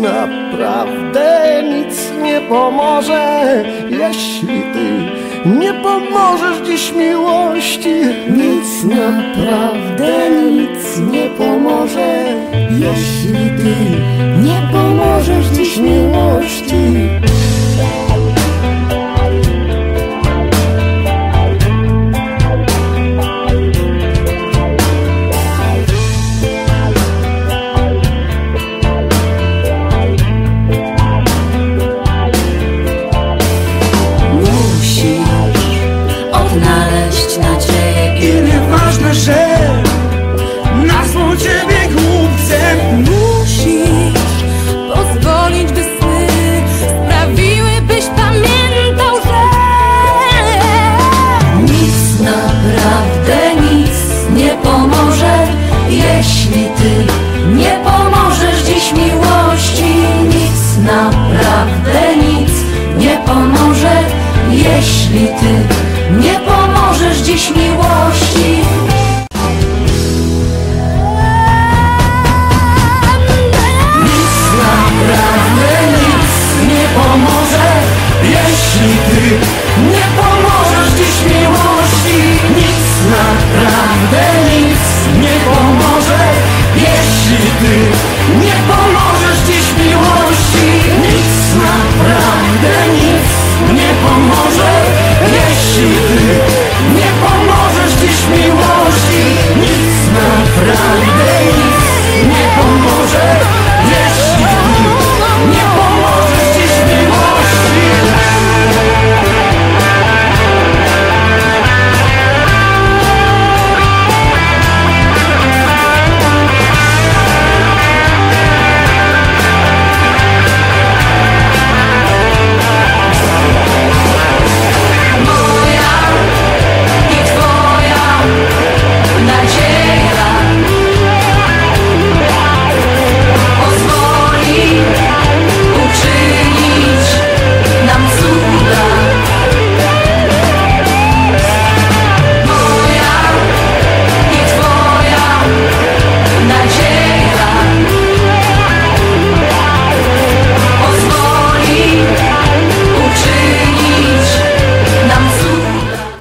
naprawdę nic nie pomoże Jeśli ty nie pomożesz dziś miłości Nic naprawdę nic nie pomoże Jeśli odnaleźć nadzieję. I nieważne, że miłość.